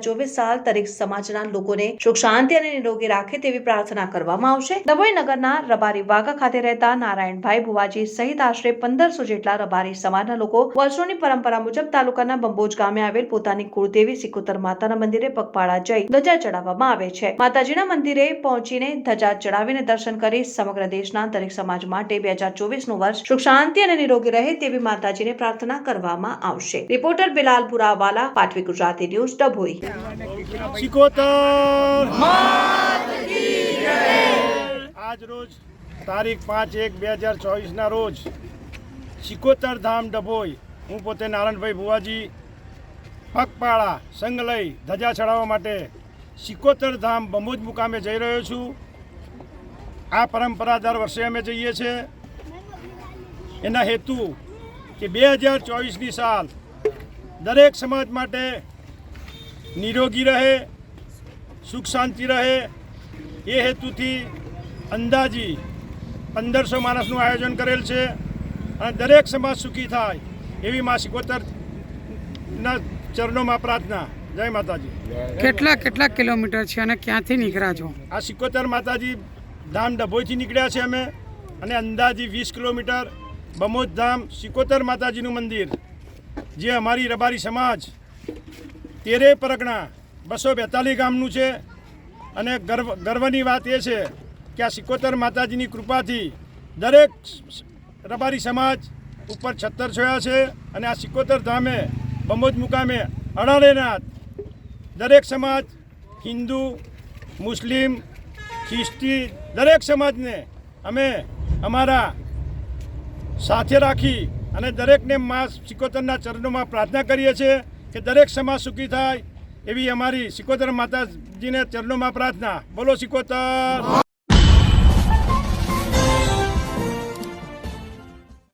ચોવીસ સમાજના લોકોને સુખ, શાંતિ અને નિરોગી રાખે તેવી પ્રાર્થના કરવામાં આવશે. ડભોઈ નગરના રબારી વાઘા ખાતે રહેતા નારાયણભાઈ ભુવાજી સહિત આશરે પંદરસો જેટલા રબારી સમાજના લોકો વર્ષોની પરંપરા મુજબ તાલુકાના બંબોજ ગામે આવેલ પોતાની કુળદેવી સિકોતર માતાના મંદિરે પગપાળા જઈ ધજા ચડાવવામાં આવે છે. માતાજીના મંદિરે પહોંચીને ધજા ચડાવીને દર્શન કરી સમગ્ર દેશના દરેક સમાજ માટે બે હજાર ચોવીસનું વર્ષ સુખ શાંતિ અને નિરોગી રહે તેવી માતાજીને પ્રાર્થના કરવામાં આવશે. Reporter Bilal Puravala Patvi Gujarati news Dabhoi. આજ રોજ તારીખ પાંચ એક બે હજાર ચોવીસના રોજ સિકોતર ધામ ડભોઈ. હું પોતે નારાયણભાઈ ભુવાજી પગપાળા સંઘ લઈ ધજા ચડાવવા માટે સિકોતર ધામ બમુજ મુકામે જઈ રહ્યો છું. આ પરંપરા દર વર્ષે અમે જઈએ છીએ. એના હેતુ કે બે હજાર ચોવીસની સાલ દરેક સમાજ માટે નિરોગી રહે, સુખ શાંતિ રહે. એ હેતુથી અંદાજી પંદરસો માણસનું આયોજન કરેલ છે. અને દરેક સમાજ સુખી થાય એવી મા ચરણોમાં પ્રાર્થના. જય માતાજી. કેટલા કેટલા કિલોમીટર છે અને ક્યાંથી નીકળ્યા છો? આ સિકોતર માતાજી ધામ ડભોઈથી નીકળ્યા છે અમે અને અંદાજી વીસ કિલોમીટર બમોજ ધામ સિકોતર માતાજીનું મંદિર જે અમારી રબારી સમાજ તેરે પરગણા બસો બેતાલીસ ગામનું છે. અને ગર્વ ગર્વની વાત એ છે કે આ સિકોતર માતાજીની કૃપાથી દરેક રબારી સમાજ ઉપર છત્તર છોયા છે અને આ સિકોતર ધામે બમોજ મુકામે અડાડેનાથ દરેક સમાજ, હિન્દુ, મુસ્લિમ, ખ્રિસ્તી, દરેક સમાજને અમે અમારા સાથે રાખી અને દરેકને મા સિકોતરના ચરણોમાં પ્રાર્થના કરીએ છીએ કે દરેક સમાજ સુખી થાય એવી અમારી સિકોતર માતાજીને ચરણોમાં પ્રાર્થના. બોલો સિકોતર.